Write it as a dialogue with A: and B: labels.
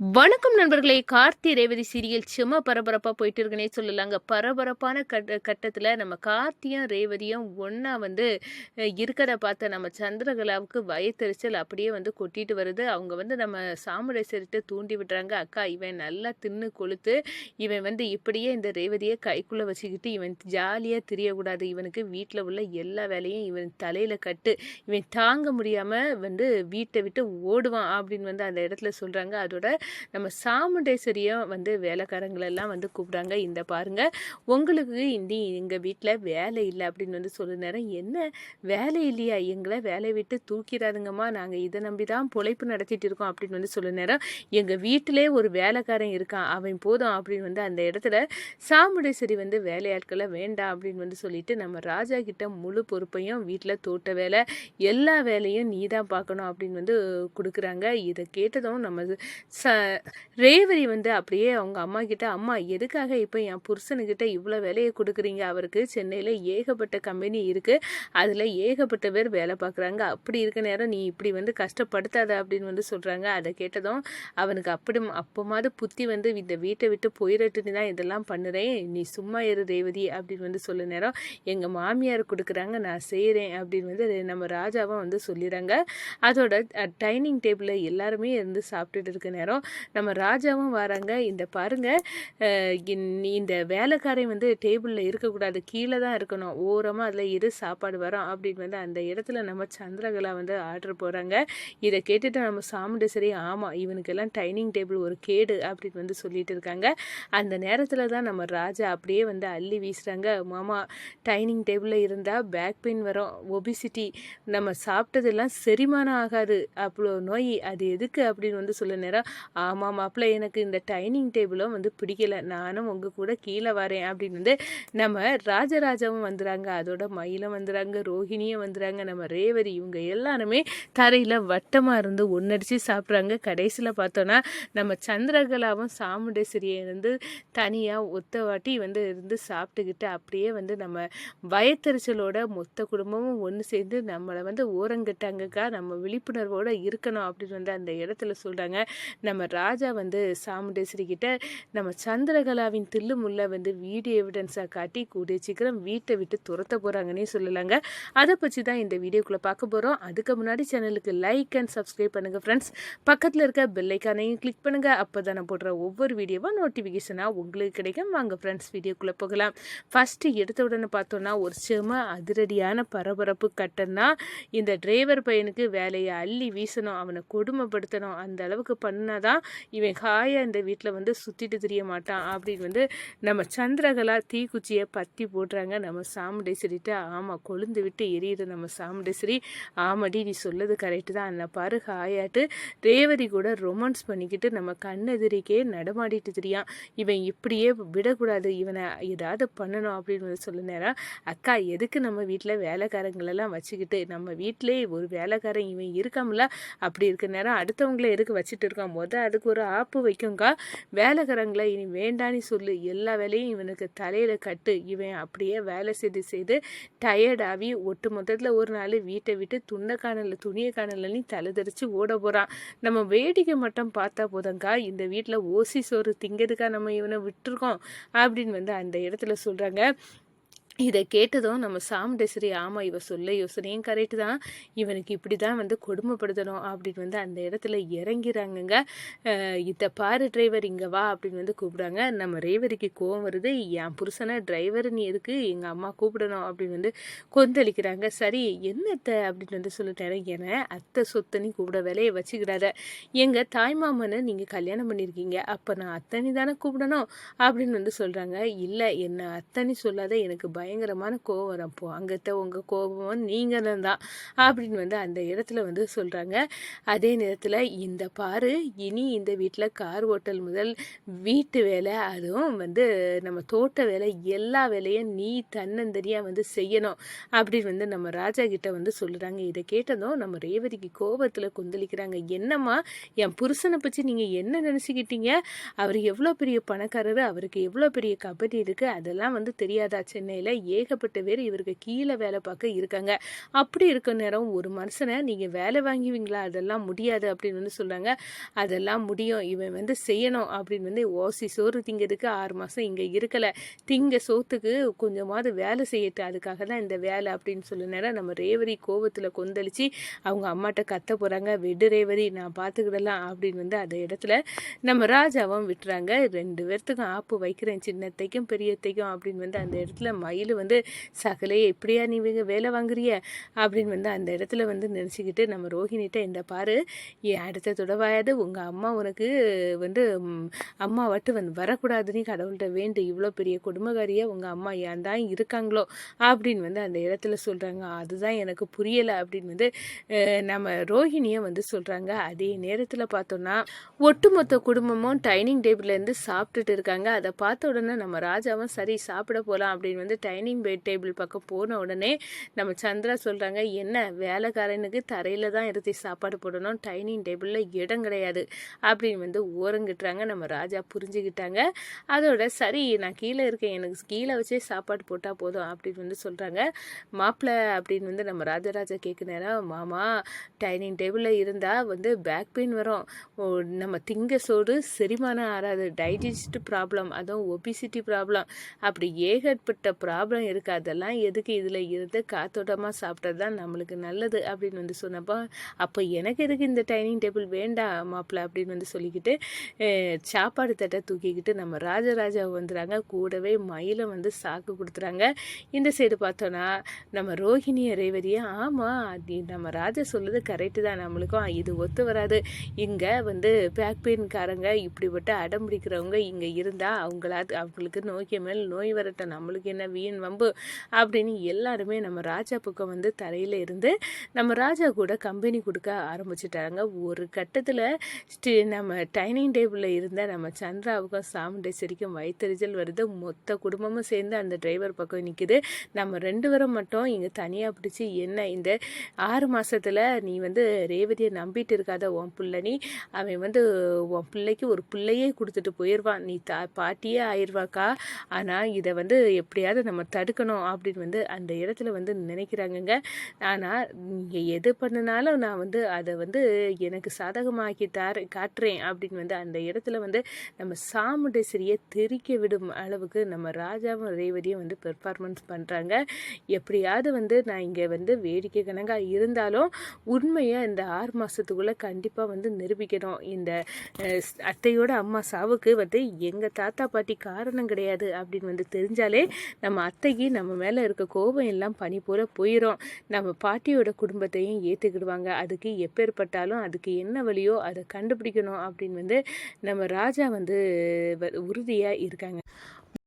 A: வணக்கம் நண்பர்களே. கார்த்தி ரேவதி சீரியல் சும்மா பரபரப்பாக போயிட்டு இருக்குன்னே சொல்லலாங்க. பரபரப்பான கட்ட கட்டத்தில் நம்ம கார்த்தியும் ரேவதியும் ஒன்றா வந்து இருக்கிறத இருக்கதை பார்த்த நம்ம சந்திரகலாவுக்கு வயத்தெரிச்சல் அப்படியே வந்து கொட்டிட்டு வருது. அவங்க வந்து நம்ம சாமுடேஸ்வரிட்ட தூண்டி விடுறாங்க. அக்கா இவன் நல்லா தின்னு கொளுத்து. இவன் வந்து இப்படியே இந்த ரேவதியை கைக்குள்ளே வச்சுக்கிட்டு இவன் ஜாலியாக திரியக்கூடாது. இவனுக்கு வீட்டில் உள்ள எல்லா வேலையும் இவன் தலையில் கட்டு. இவன் தாங்க முடியாமல் வந்து வீட்டை விட்டு ஓடுவான் அப்படின்னு வந்து அந்த இடத்துல சொல்கிறாங்க அதோட நம்ம சாமுண்டேஸ்வரியும் வந்து வேலைக்காரங்களெல்லாம் வந்து கூப்பிட்றாங்க. இந்த பாருங்க உங்களுக்கு இனி எங்கள் வீட்டில் வேலை இல்லை அப்படின்னு வந்து சொல்ல நேரம் என்ன? வேலை இல்லையா? எங்களை வேலையை விட்டு தூக்கிடாதுங்கம்மா. நாங்கள் இதை நம்பி தான் பொழைப்பு நடத்திட்டு இருக்கோம். அப்படின்னு வந்து சொல்ல நேரம் எங்கள் வீட்டிலே ஒரு வேலைக்காரன் இருக்கான். அவன் போதும் அப்படின்னு வந்து அந்த இடத்துல சாமுண்டேஸ்வரி வந்து வேலையாட்களை வேண்டாம். அப்படின்னு வந்து சொல்லிட்டு நம்ம ராஜா கிட்ட முழு பொறுப்பையும் வீட்டில் தோட்ட வேலை எல்லா வேலையும் நீ தான் பார்க்கணும் அப்படின்னு வந்து கொடுக்குறாங்க. இதை கேட்டதும் நம்ம ச ரேவதி வந்து அப்படியே அவங்க அம்மா கிட்ட அம்மா எதுக்காக இப்போ என் புருஷனுக்கிட்ட இவ்வளோ வேலையை கொடுக்குறீங்க? அவருக்கு சென்னையில் ஏகப்பட்ட கம்பெனி இருக்குது அதில் ஏகப்பட்ட பேர் வேலை பார்க்குறாங்க. அப்படி இருக்க நேரம் நீ இப்படி வந்து கஷ்டப்படுத்தாத அப்படின்னு வந்து சொல்கிறாங்க அதை கேட்டதும் அவனுக்கு அப்படி அப்போமாவது புத்தி வந்து இந்த வீட்டை விட்டு போயிடட்டுன்னு தான் இதெல்லாம் பண்ணுறேன். நீ சும்மா இரு ரேவதி அப்படின்னு வந்து சொல்ல நேரம் எங்கள் மாமியார் கொடுக்குறாங்க நான் செய்கிறேன் அப்படின்னு வந்து நம்ம ராஜாவும் வந்து சொல்லிடுறாங்க. அதோட டைனிங் டேபிளில் எல்லாருமே இருந்து சாப்பிட்டுட்டு இருக்க நேரம் நம்ம ராஜாவும் வராங்க. இந்த பாருங்க இந்த வேலைக்காரன் வந்து டேபிளில் இருக்கக்கூடாது கீழே தான் இருக்கணும். ஓரமாக அதில் இரு சாப்பாடு வரும் அப்படின்னு வந்து அந்த இடத்துல நம்ம சந்திரகலா வந்து ஆர்டர் போகிறாங்க இதை கேட்டுட்டு நம்ம சாமுண்டேஸ்வரி ஆமாம் இவனுக்கெல்லாம் டைனிங் டேபிள் ஒரு கேடு அப்படின்னு வந்து சொல்லிட்டு இருக்காங்க. அந்த நேரத்தில் தான் நம்ம ராஜா அப்படியே வந்து அள்ளி வீசுகிறாங்க மாமா டைனிங் டேபிளில் இருந்தால் பேக் பெயின் வரும் ஒபிசிட்டி நம்ம சாப்பிட்டதெல்லாம் செரிமானம் ஆகாது. அவ்வளோ நோய் அது எதுக்கு அப்படின்னு வந்து சொல்ல நேரம். ஆமாம் மாப்பிள்ள எனக்கு இந்த டைனிங் டேபிளும் வந்து பிடிக்கல. நானும் உங்கள் கூட கீழே வரேன் அப்படின்னு வந்து நம்ம ராஜராஜாவும் வந்துடுறாங்க அதோட மயிலும் வந்துடுறாங்க ரோஹிணியும் வந்துடுறாங்க நம்ம ரேவதி இவங்க எல்லாருமே தரையில் வட்டமாக இருந்து ஒன்னடிச்சு சாப்பிட்றாங்க. கடைசியில் பார்த்தோன்னா நம்ம சந்திரகலாவும் சாமுண்டேஸ்வரியை வந்து தனியாக ஒத்த வாட்டி வந்து இருந்து சாப்பிட்டுக்கிட்டு அப்படியே வந்து நம்ம வயத்தறிச்சலோட மொத்த குடும்பமும் ஒன்று சேர்ந்து நம்மளை வந்து ஓரங்கட்டாங்கக்கா நம்ம விழிப்புணர்வோடு இருக்கணும் அப்படின்னு வந்து அந்த இடத்துல சொல்கிறாங்க நம்ம ராஜா வந்து சாமுண்டேஸ்வரி கிட்ட நம்ம சந்திரகலாவின் தில்லு முல்லை வந்து வீடியோ எவிடன்ஸாக காட்டி கூடிய சீக்கிரம் வீட்டை விட்டு துரத்த போகிறாங்கன்னே சொல்லலாங்க. அதை பற்றி தான் இந்த வீடியோக்குள்ளே பார்க்க போகிறோம் அதுக்கு முன்னாடி சேனலுக்கு லைக் அண்ட் சப்ஸ்கிரைப் பண்ணுங்கள் ஃப்ரெண்ட்ஸ் பக்கத்தில் இருக்க பெல்லைக்கானையும் கிளிக் பண்ணுங்கள் அப்போ தான் நான் போடுற ஒவ்வொரு வீடியோவும் நோட்டிஃபிகேஷனாக உங்களுக்கு கிடைக்கும். வாங்க ஃப்ரெண்ட்ஸ் வீடியோக்குள்ளே போகலாம். ஃபஸ்ட்டு எடுத்த உடனே பார்த்தோன்னா ஒரு செம அதிரடியான பரபரப்பு கட்டன்னா இந்த டிரைவர் பையனுக்கு வேலையை அள்ளி வீசணும் அவனை கொடுமைப்படுத்தணும் அந்த அளவுக்கு பண்ணாதான் இவன் காயாக இந்த வீட்டில் வந்து சுற்றிட்டு தெரிய மாட்டான் அப்படின்னு வந்து நம்ம சந்திரகலா தீக்குச்சியை பற்றி போடுறாங்க. நம்ம சாமுண்டேஸ்வரிட்ட ஆமாம் கொழுந்து விட்டு எரியுது நம்ம சாமுண்டேஸ்வரி. ஆமாடி நீ சொல்லது கரெக்டு தான். அந்த பாரு ஹாயாட்டு ரேவதி கூட ரொமான்ஸ் பண்ணிக்கிட்டு நம்ம கண்ணெதிரிக்கே நடமாடிட்டு தெரியான். இவன் இப்படியே விடக்கூடாது. இவனை ஏதாவது பண்ணணும் அப்படின்னு வந்து சொல்ல நேரம் அக்கா எதுக்கு நம்ம வீட்டில் வேலைக்காரங்களெல்லாம் வச்சுக்கிட்டு? நம்ம வீட்டிலே ஒரு வேலைக்காரன் இவன் இருக்காமல அப்படி இருக்க நேரம் அடுத்தவங்கள எதுக்கு வச்சுட்டு இருக்கான்? போது அதுக்கு ஒரு ஆப்பு வைக்கும்கா வேலைக்காரங்களை இனி வேண்டான்னு சொல்லு. எல்லா வேலையும் இவனுக்கு தலையில் கட்டு. இவன் அப்படியே வேலை செய்து செய்து டயர்டாகி ஒட்டு மொத்தத்தில் ஒரு நாள் வீட்டை விட்டு துண்டை காணல துணியை காணலன்னு தலை ஓட போகிறான் நம்ம வேடிக்கை மட்டும் பார்த்தா போதங்கா இந்த வீட்டில் ஓசி சோறு திங்கிறதுக்கா நம்ம இவனை விட்டுருக்கோம். அப்படின்னு வந்து அந்த இடத்துல சொல்கிறாங்க இதை கேட்டதும் நம்ம சாமுண்டேஸ்வரி ஆமாம் இவ சொல்ல யோசனையும் கரெக்டு தான். இவனுக்கு இப்படி தான் வந்து கொடுமைப்படுத்தணும் அப்படின்னு வந்து அந்த இடத்துல இறங்கிறாங்கங்க. இதை பாரு டிரைவர் இங்கே வா அப்படின்னு வந்து கூப்பிடுறாங்க. நம்ம ரேவரிக்கு கோவம் வருது. என் புருஷனை டிரைவர் நீ எதுக்கு எங்கள் அம்மா கூப்பிடணும் அப்படின்னு வந்து கொந்தளிக்கிறாங்க. சரி என்னத்தை அப்படின்னு வந்து சொல்லிட்டாரு. என அத்தை சொத்தனி கூப்பிட வேலையை வச்சுக்கிடாத. எங்கள் தாய்மாமனை நீங்கள் கல்யாணம் பண்ணியிருக்கீங்க அப்போ நான் அத்தனி தானே கூப்பிடணும் அப்படின்னு வந்து சொல்கிறாங்க இல்லை என்ன அத்தனி சொல்லாத. எனக்கு பயங்கரமான கோவம் வரப்போ அப்போ. அங்கத்த உங்கள் கோபம் நீங்கள் தான் அப்படின்னு வந்து அந்த இடத்துல வந்து சொல்கிறாங்க அதே நேரத்தில் இந்த பாரு இனி இந்த வீட்டில் கார் ஓட்டல் முதல் வீட்டு வேலை அதுவும் வந்து நம்ம தோட்ட வேலை எல்லா வேலையும் நீ தன்னந்தனியாக வந்து செய்யணும் அப்படின்னு வந்து நம்ம ராஜா கிட்ட வந்து சொல்கிறாங்க இதை கேட்டதும் நம்ம ரேவதிக்கு கோபத்தில் கொந்தளிக்கிறாங்க. என்னம்மா என் புருஷனை பற்றி நீங்கள் என்ன நினச்சிக்கிட்டீங்க? அவர் எவ்வளோ பெரிய பணக்காரர் அவருக்கு எவ்வளோ பெரிய கபடி இருக்குது அதெல்லாம் வந்து தெரியாதா சென்னையில்? ஏகப்பட்ட பேர் இவருக்கு கீழே வேலை பார்க்க இருக்காங்க. அப்படி இருக்க நேரம் ஒரு மனுஷனை நீங்கள் வேலை வாங்குவீங்களா? அதெல்லாம் முடியாது அப்படின்னு வந்து சொல்கிறாங்க அதெல்லாம் முடியும். இவன் வந்து செய்யணும் அப்படின்னு வந்து ஓசி சோறு திங்கிறதுக்கு ஆறு மாதம் இங்கே இருக்கலை. திங்க சோத்துக்கு கொஞ்சமாவது வேலை செய்யட்டு அதுக்காக தான் இந்த வேலை அப்படின்னு சொல்ல நேரம் நம்ம ரேவதி கோபத்தில் கொந்தளிச்சு அவங்க அம்மாட்ட கத்த போகிறாங்க விடு ரேவதி நான் பார்த்துக்கிடலாம் அப்படின்னு வந்து அந்த இடத்துல நம்ம ராஜாவும் விட்டுறாங்க. ரெண்டு பேர்த்துக்கும் ஆப்பு வைக்கிறேன். சின்னத்தைக்கும் பெரியத்தைக்கும் அப்படின்னு வந்து அந்த இடத்துல மயில் வந்து சகலே எப்படியா நீ வேலை வாங்குறிய? அப்படின்னு வந்து அந்த இடத்துல வந்து நினச்சிக்கிட்டு நம்ம ரோஹிணிகிட்ட இந்த பாரு என் அடுத்த தொடவாயாது உங்கள் அம்மா உனக்கு வந்து அம்மா வட்டு வந்து வரக்கூடாதுன்னு கடவுள்கிட்ட வேண்டு இவ்வளோ பெரிய குடும்பக்காரியாக உங்கள் அம்மா ஏன் தான் இருக்காங்களோ? அப்படின்னு வந்து அந்த இடத்துல சொல்கிறாங்க அதுதான் எனக்கு புரியலை. அப்படின்னு வந்து நம்ம ரோஹிணியை வந்து சொல்கிறாங்க அதே நேரத்தில் பார்த்தோன்னா ஒட்டுமொத்த குடும்பமும் டைனிங் டேபிள்லேருந்து சாப்பிட்டுட்டு இருக்காங்க. அதை பார்த்த உடனே நம்ம ராஜாவும் சரி சாப்பிட போகலாம் அப்படின்னு வந்து டைனிங் பெட் டேபிள் பக்கம் போன உடனே நம்ம சந்திரா சொல்கிறாங்க என்ன வேலைக்காரனுக்கு தரையில் தான் இருத்தி சாப்பாடு போடணும் டைனிங் டேபிளில் இடம் கிடையாது அப்படின்னு வந்து ஓரங்கிட்டுறாங்க. நம்ம ராஜா புரிஞ்சுக்கிட்டாங்க. அதோட சரி நான் கீழே இருக்கேன் எனக்கு கீழே வச்சே சாப்பாடு போட்டால் போதும் அப்படின்னு வந்து சொல்கிறாங்க மாப்பிள்ளை அப்படின்னு வந்து நம்ம ராஜராஜா கேட்க நேரம் மாமா டைனிங் டேபிளில் இருந்தால் வந்து பேக் பெயின் வரும். நம்ம திங்க சோடு செரிமானம் ஆறாது டைஜஸ்ட் ப்ராப்ளம் அதுவும் ஒபிசிட்டி ப்ராப்ளம். அப்படி ஏகப்பட்ட ப்ராப்ளம் ப்ராப்ளம் இருக்காதெல்லாம் எதுக்கு இதில் இருந்து காத்தோட்டமாக சாப்பிட்டது தான் நம்மளுக்கு நல்லது அப்படின்னு வந்து சொன்னப்போ அப்போ எனக்கு எதுக்கு இந்த டைனிங் டேபிள் வேண்டாம் மாப்பிள்ள அப்படின்னு வந்து சொல்லிக்கிட்டு சாப்பாடு தட்டை தூக்கிக்கிட்டு நம்ம ராஜராஜா வந்துடுறாங்க கூடவே மயிலை வந்து சாக்கு கொடுத்துறாங்க. இந்த சைடு பார்த்தோன்னா நம்ம ரோஹிணியை ரேவதியை ஆமாம் அது நம்ம ராஜா சொல்லுது கரெக்டு தான் நம்மளுக்கும். இது ஒத்து வராது. இங்கே வந்து பேக் பெயின்காரங்க இப்படிப்பட்ட அடம் பிடிக்கிறவங்க இங்கே இருந்தால் அவங்களா அவங்களுக்கு நோய்க்கு மேல் நோய் வரட்டும். நம்மளுக்கு என்ன வீண் வம்பு அப்படின்னு எல்லாருமே நம்ம ராஜா பக்கம் வந்து தரையில் இருந்து நம்ம ராஜா கூட கம்பெனி கொடுக்க ஆரம்பிச்சிட்டாங்க. ஒரு கட்டத்தில் நம்ம டைனிங் டேபிளில் இருந்த நம்ம சந்திராவுக்கும் சாமுண்டேஸ்வரிக்கும் வயிற்றுச்சல் வருது. மொத்த குடும்பமும் சேர்ந்து அந்த டிரைவர் பக்கம் நிற்கிது நம்ம ரெண்டு பேரும் மட்டும் இங்கே தனியாக பிடிச்சி என்ன இந்த ஆறு மாதத்தில் நீ வந்து ரேவதியை நம்பிட்டு இருக்காத உன் பிள்ளை நீ அவன் வந்து உன் பிள்ளைக்கு ஒரு பிள்ளையே கொடுத்துட்டு போயிடுவான் நீ தா பாட்டியே ஆயிடுவாக்கா ஆனால் இதை வந்து எப்படியாவது நம்ம தடுக்கணும் அப்படின்னு வந்து அந்த இடத்துல வந்து நினைக்கிறாங்கங்க. ஆனால் நீங்கள் எது பண்ணினாலும் நான் வந்து அதை வந்து எனக்கு சாதகமாக்கி தார காட்டுறேன் அப்படின்னு வந்து அந்த இடத்துல வந்து நம்ம சாமுண்டேஸ்வரியை தெரிக்க விடும் அளவுக்கு நம்ம ராஜாவும் ரேவதியும் வந்து பெர்ஃபார்மன்ஸ் பண்ணுறாங்க எப்படியாவது வந்து நான் இங்கே வந்து வேடிக்கை கணக்காக இருந்தாலும் உண்மையை இந்த ஆறு மாதத்துக்குள்ளே கண்டிப்பாக வந்து நிரூபிக்கணும். இந்த அத்தையோட அம்மா சாவுக்கு வந்து எங்கள் தாத்தா பாட்டி காரணம் கிடையாது அப்படின்னு வந்து தெரிஞ்சாலே நம்ம அத்தைக்கு நம்ம மேலே இருக்க கோபம் எல்லாம் பனி போல் போயிடும் நம்ம பாட்டியோட குடும்பத்தையும் ஏற்றுக்கிடுவாங்க அதுக்கு எப்பேற்பட்டாலும் அதுக்கு என்ன வழியோ அதை கண்டுபிடிக்கணும் அப்படின்னு வந்து நம்ம ராஜா வந்து உறுதியாக இருக்காங்க.